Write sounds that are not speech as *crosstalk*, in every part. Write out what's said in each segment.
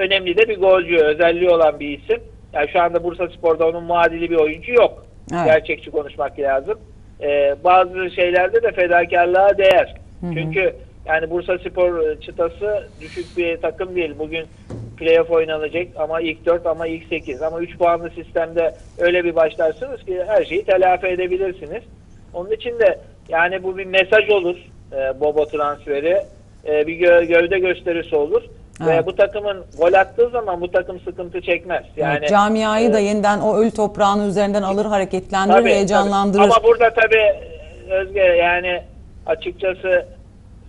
önemli de bir golcü, özelliği olan bir isim. Yani şu anda Bursa Spor'da onun muadili bir oyuncu yok. Evet. Gerçekçi konuşmak lazım. Ee, bazı şeylerde de fedakarlığa değer. Çünkü yani Bursa Spor çıtası düşük bir takım değil. Bugün playoff oynanacak ama ilk 4 ama ilk 8 ama 3 puanlı sistemde öyle bir başlarsınız ki her şeyi telafi edebilirsiniz. Onun için de yani bu bir mesaj olur e, Bobo transferi. E, bir gö- gövde gösterisi olur. Evet. Ve bu takımın gol attığı zaman bu takım sıkıntı çekmez. Yani Evet, camiayı da e, yeniden o ölü toprağını üzerinden alır, hareketlendirir, Tabii, heyecanlandırır. tabii. Ama burada tabii Özge yani açıkçası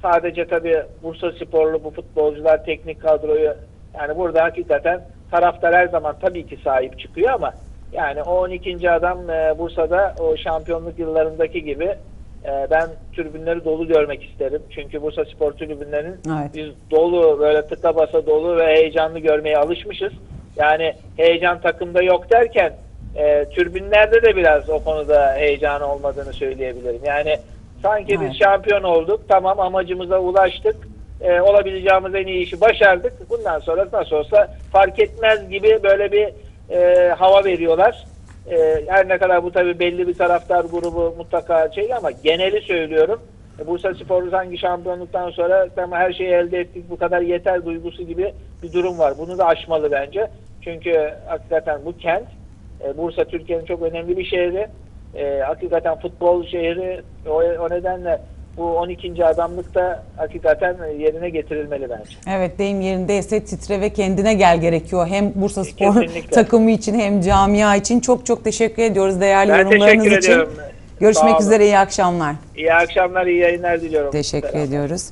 sadece tabii Bursa sporlu bu futbolcular teknik kadroyu yani burada hakikaten taraftar her zaman tabii ki sahip çıkıyor ama yani o 12. adam e, Bursa'da o şampiyonluk yıllarındaki gibi e, ben tribünleri dolu görmek isterim. Çünkü Bursa Spor tribünlerinin Evet. biz dolu böyle tıka basa dolu ve heyecanlı görmeye alışmışız. Yani heyecan takımda yok derken e, türbinlerde de biraz o konuda heyecan olmadığını söyleyebilirim. Yani sanki Evet. biz şampiyon olduk. Tamam amacımıza ulaştık. E, olabileceğimiz en iyi işi başardık. Bundan sonra nasıl olsa fark etmez gibi böyle bir e, hava veriyorlar. E, her ne kadar bu tabii belli bir taraftar grubu mutlaka şey ama geneli söylüyorum. E, Bursa Spor sanki şampiyonluktan sonra tamam her şeyi elde ettik bu kadar yeter duygusu gibi bir durum var. Bunu da aşmalı bence. Çünkü hakikaten bu kent e, Bursa Türkiye'nin çok önemli bir şehri. E, hakikaten futbol şehri o, o nedenle bu 12. adamlık da hakikaten yerine getirilmeli bence. Evet deyim yerindeyse titre ve kendine gel gerekiyor. Hem Bursa Spor Kesinlikle. *laughs* takımı için hem camia için çok çok teşekkür ediyoruz değerli Ben yorumlarınız için. ediyorum. Görüşmek üzere iyi akşamlar. İyi akşamlar, iyi yayınlar diliyorum. Teşekkür Selam. ediyoruz.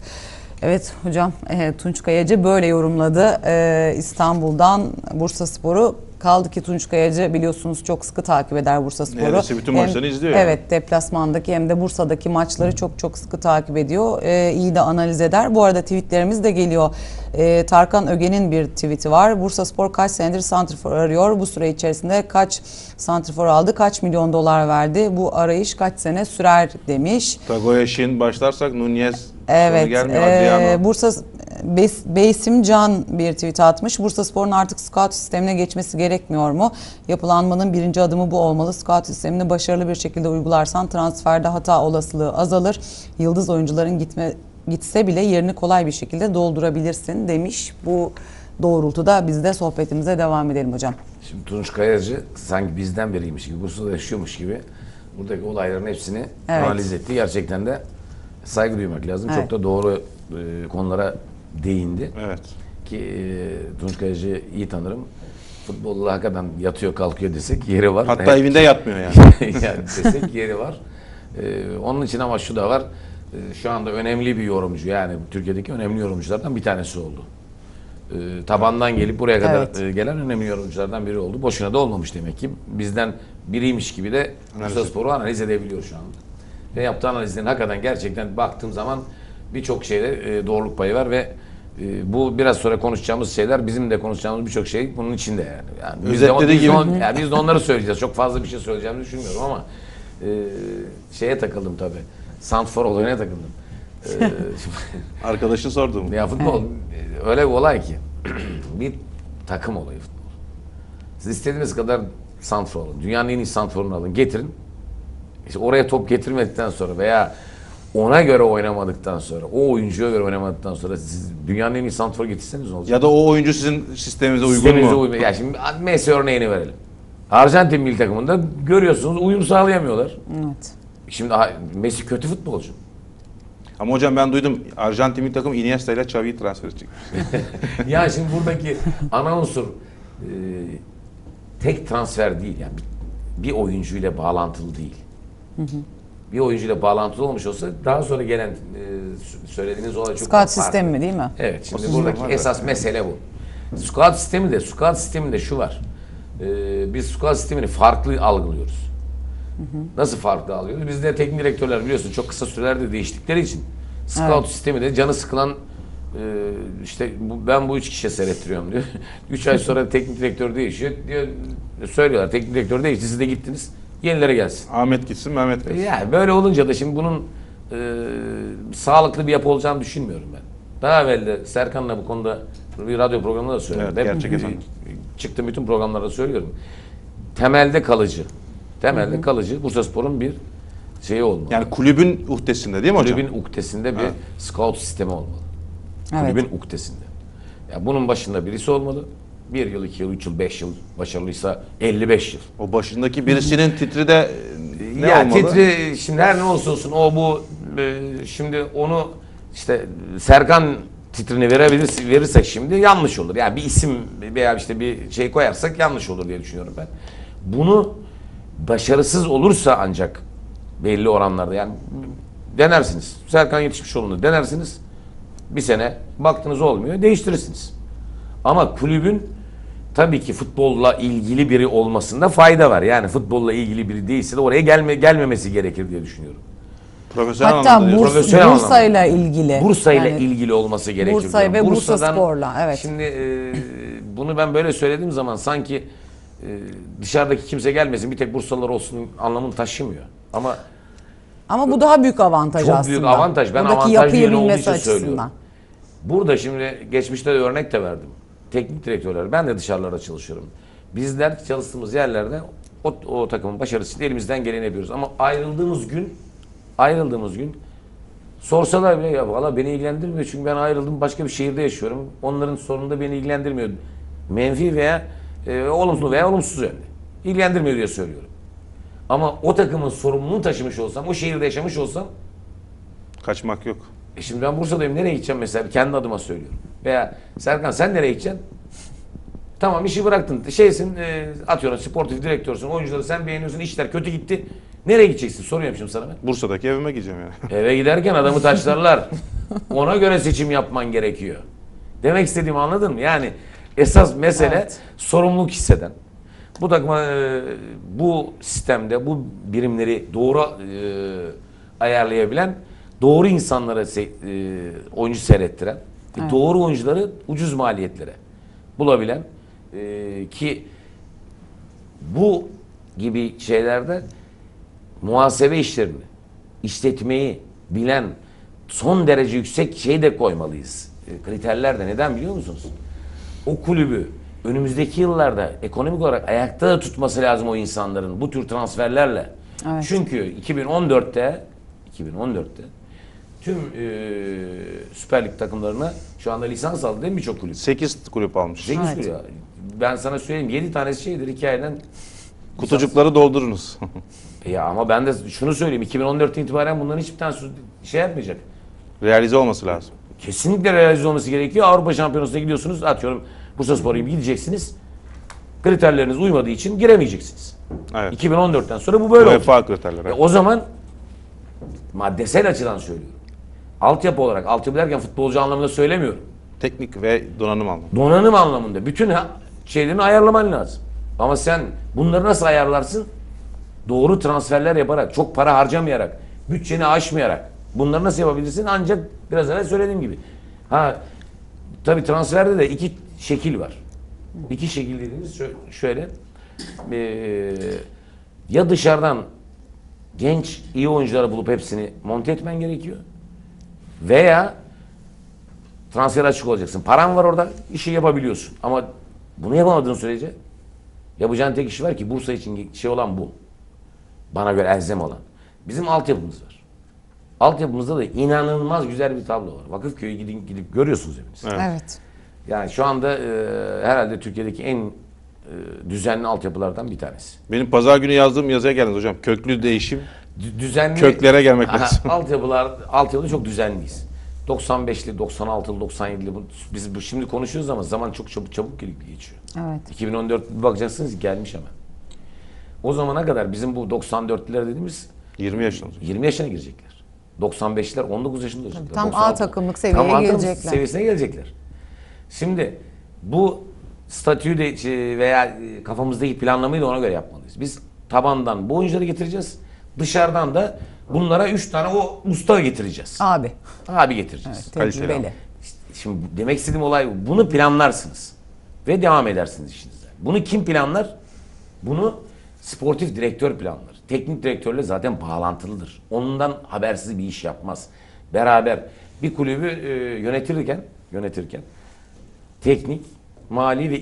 Evet hocam e, Tunç Kayacı böyle yorumladı e, İstanbul'dan Bursa Spor'u. Kaldı ki Tunç Kayacı biliyorsunuz çok sıkı takip eder Bursa Spor'u. Neredeyse bütün maçlarını izliyor yani. Evet deplasmandaki hem de Bursa'daki maçları çok çok sıkı takip ediyor. E, iyi de analiz eder. Bu arada tweetlerimiz de geliyor. E, Tarkan Öge'nin bir tweeti var. Bursa Spor kaç senedir santrfor arıyor. Bu süre içerisinde kaç santrfor aldı, kaç milyon dolar verdi. Bu arayış kaç sene sürer demiş. Tagoyeş'in başlarsak Nunez Evet, Adriano. Bursa Bes, Beysim Can bir tweet atmış. Bursa Spor'un artık scout sistemine geçmesi gerekmiyor mu? Yapılanmanın birinci adımı bu olmalı. Scout sistemini başarılı bir şekilde uygularsan transferde hata olasılığı azalır. Yıldız oyuncuların gitme gitse bile yerini kolay bir şekilde doldurabilirsin demiş. Bu doğrultuda biz de sohbetimize devam edelim hocam. Şimdi Tunç Kayacı sanki bizden biriymiş gibi, Bursa'da yaşıyormuş gibi buradaki olayların hepsini Evet. analiz etti. Gerçekten de saygı duymak lazım. Evet. Çok da doğru e, konulara değindi. Evet. Ki e, Tunç Kayacı'yı iyi tanırım. Futbolda hakikaten yatıyor kalkıyor desek yeri var. Hatta Hep- evinde yatmıyor yani. *laughs* yani desek yeri var. Ee, onun için ama şu da var. Ee, şu anda önemli bir yorumcu yani Türkiye'deki önemli yorumculardan bir tanesi oldu. Ee, tabandan gelip buraya kadar Evet. e, gelen önemli yorumculardan biri oldu. Boşuna da olmamış demek ki. Bizden biriymiş gibi de Analiz Bursa Spor'u analiz edebiliyor şu anda. Ve yaptığı analizlerin hakikaten gerçekten baktığım zaman birçok şeyde e, doğruluk payı var ve e, bu biraz sonra konuşacağımız şeyler bizim de konuşacağımız birçok şey bunun içinde yani. yani biz, de, biz, de on- yani biz de onları söyleyeceğiz. Çok fazla bir şey söyleyeceğimi düşünmüyorum ama e, şeye takıldım tabii. Santfor olayına takıldım. E, *laughs* Arkadaşın sordu mu? ya futbol öyle bir olay ki *clears throat* bir takım olayı futbol. Siz istediğiniz kadar santfor alın. Dünyanın en iyi santforunu alın. Getirin. İşte oraya top getirmedikten sonra veya ona göre oynamadıktan sonra, o oyuncuya göre oynamadıktan sonra siz dünyanın en iyi santforu getirseniz ne olacak? Ya da o oyuncu sizin sisteminize uygun Sisteminize mu? uyma- Ya şimdi Messi örneğini verelim. Arjantin milli takımında görüyorsunuz uyum sağlayamıyorlar. Evet. Şimdi ha- Messi kötü futbolcu. Ama hocam ben duydum Arjantin milli takım Iniesta ile Xavi'yi transfer edecek. *laughs* ya şimdi buradaki ana unsur e, tek transfer değil yani bir, bir oyuncuyla bağlantılı değil. Bir oyuncuyla bağlantılı olmuş olsa daha sonra gelen e, söylediğiniz olay çok Scout sistemi mi değil mi? Evet şimdi sistem buradaki esas mesele bu. Squad sistemi de squad sisteminde şu var. Ee, biz squad sistemini farklı algılıyoruz. Nasıl farklı algılıyoruz? Bizde teknik direktörler biliyorsun çok kısa sürelerde değiştikleri için scout Evet. sistemi de canı sıkılan e, işte bu, ben bu üç kişiye seyrettiriyorum diyor. *laughs* üç ay sonra teknik direktör değişiyor. Diyor, söylüyorlar teknik direktör değişti siz de gittiniz. Yenilere gelsin. Ahmet gitsin Mehmet gelsin. Yani böyle olunca da şimdi bunun e, sağlıklı bir yapı olacağını düşünmüyorum ben. Daha evvel de Serkan'la bu konuda bir radyo programında da söyledim. Evet, gerçek efendim. Çıktım bütün programlarda söylüyorum. Temelde kalıcı. Temelde kalıcı Bursaspor'un bir şeyi olmalı. Yani kulübün uhdesinde değil mi hocam? Kulübün uktesinde bir scout sistemi olmalı. Evet. Kulübün uktesinde. Ya bunun başında birisi olmalı. Bir yıl, iki yıl, üç yıl, beş yıl başarılıysa 55 yıl. O başındaki birisinin titri de e, ne ya olmalı? titri şimdi her ne olursa olsun o bu e, şimdi onu işte Serkan titrini verebilir verirsek şimdi yanlış olur. Yani bir isim veya işte bir şey koyarsak yanlış olur diye düşünüyorum ben. Bunu başarısız olursa ancak belli oranlarda yani denersiniz. Serkan yetişmiş olunu denersiniz. Bir sene baktınız olmuyor değiştirirsiniz. Ama kulübün tabii ki futbolla ilgili biri olmasında fayda var. Yani futbolla ilgili biri değilse de oraya gelme, gelmemesi gerekir diye düşünüyorum. Profesyonel Hatta. Burs, Profesyonel Bursa ile ilgili. Bursa ile Yani ilgili olması gerekiyor. Bursa ve. Bursa Spor'la, evet. Şimdi e, bunu ben böyle söylediğim zaman sanki e, dışarıdaki kimse gelmesin bir tek Bursalılar olsun anlamını taşımıyor. Ama Ama bu daha büyük avantaj Çok aslında. büyük avantaj. Ben Buradaki avantaj yönü olduğu için açısından. söylüyorum. Burada şimdi geçmişte de örnek de verdim. Teknik direktörler. Ben de dışarılarda çalışıyorum. Bizler çalıştığımız yerlerde o, o takımın başarısı elimizden geleni yapıyoruz. Ama ayrıldığımız gün ayrıldığımız gün sorsalar bile ya valla beni ilgilendirmiyor çünkü ben ayrıldım başka bir şehirde yaşıyorum. Onların sorunu da beni ilgilendirmiyor. Menfi veya e, olumsuz veya olumsuz yönde. İlgilendirmiyor diye söylüyorum. Ama o takımın sorumluluğunu taşımış olsam, o şehirde yaşamış olsam Kaçmak yok. E şimdi ben Bursa'dayım. Nereye gideceğim mesela? Kendi adıma söylüyorum. Veya Serkan sen nereye gideceksin? Tamam işi bıraktın. Şeysin e, atıyorum sportif direktörsün. Oyuncuları sen beğeniyorsun. işler kötü gitti. Nereye gideceksin? Soruyorum şimdi sana ben. Bursa'daki evime gideceğim yani. *laughs* Eve giderken adamı taşlarlar. Ona göre seçim yapman gerekiyor. Demek istediğimi anladın mı? Yani esas mesele Evet. sorumluluk hisseden. Bu takıma e, bu sistemde bu birimleri doğru e, ayarlayabilen, doğru insanlara se- e, oyuncu seyrettiren, e, doğru oyuncuları ucuz maliyetlere bulabilen e, ki bu gibi şeylerde muhasebe işlerini, işletmeyi bilen son derece yüksek şey de koymalıyız. E, Kriterler de neden biliyor musunuz? O kulübü önümüzdeki yıllarda ekonomik olarak ayakta da tutması lazım o insanların bu tür transferlerle. Evet. Çünkü 2014'te 2014'te tüm e, Süper Lig takımlarına şu anda lisans aldı değil mi birçok kulüp? 8 kulüp almış. 8 Evet. kulüp. Ben sana söyleyeyim 7 tanesi şeydir hikayeden Kutucukları doldurunuz. *laughs* ya ama ben de şunu söyleyeyim 2014'ten itibaren bunların hiçbir tanesi şey yapmayacak. Realize olması lazım. Kesinlikle realize olması gerekiyor. Avrupa Şampiyonası'na gidiyorsunuz. Atıyorum Bursaspor gibi gideceksiniz. Kriterleriniz uymadığı için giremeyeceksiniz. Evet. 2014'ten sonra bu böyle olacak. UEFA kriterleri. E o zaman maddesel açıdan söylüyorum. Altyapı olarak, altyapı derken futbolcu anlamında söylemiyorum. Teknik ve donanım anlamında. Donanım anlamında bütün şeylerini ayarlaman lazım. Ama sen bunları nasıl ayarlarsın? Doğru transferler yaparak, çok para harcamayarak, bütçeni aşmayarak. Bunları nasıl yapabilirsin? Ancak biraz evvel söylediğim gibi. Ha tabii transferde de iki şekil var. İki şekil dediğimiz şö- şöyle. Ee, ya dışarıdan genç iyi oyuncuları bulup hepsini monte etmen gerekiyor. Veya transfer açık olacaksın. Paran var orada, işi yapabiliyorsun. Ama bunu yapamadığın sürece yapacağın tek iş var ki Bursa için şey olan bu. Bana göre elzem olan. Bizim altyapımız var. Altyapımızda da inanılmaz güzel bir tablo var. Vakıfköy'ü gidin, gidip görüyorsunuz hepiniz. Evet. Evet. Yani şu anda e, herhalde Türkiye'deki en e, düzenli altyapılardan bir tanesi. Benim pazar günü yazdığım yazıya geldiniz hocam. Köklü değişim. Dü- düzenli Köklere gelmek Aha, lazım. *laughs* altyapılar altyapıda çok düzenliyiz. 95'li, 96'lı, 97'li bu- biz bu şimdi konuşuyoruz ama zaman çok çabuk çabuk gelip geçiyor. Evet. 2014 bir bakacaksınız gelmiş hemen. O zamana kadar bizim bu 94'lüler dediğimiz 20 yaşında hocam. 20 yaşına girecekler. 95'ler 19 yaşında olacaklar. tam 96 A takımlık seviyeye Tam A gelecekler. seviyesine gelecekler. Şimdi bu statüyü de şey, veya e, kafamızdaki planlamayı da ona göre yapmalıyız. Biz tabandan bu oyuncuları getireceğiz. Dışarıdan da bunlara 3 tane o usta getireceğiz. Abi. Abi getireceğiz. Evet, Kaliteli tecrübeli. İşte Şimdi demek istediğim olay bu. Bunu planlarsınız. Ve devam edersiniz işinize. Bunu kim planlar? Bunu sportif direktör planlar. Teknik direktörle zaten bağlantılıdır. Ondan habersiz bir iş yapmaz. Beraber bir kulübü e, yönetirken yönetirken teknik, mali ve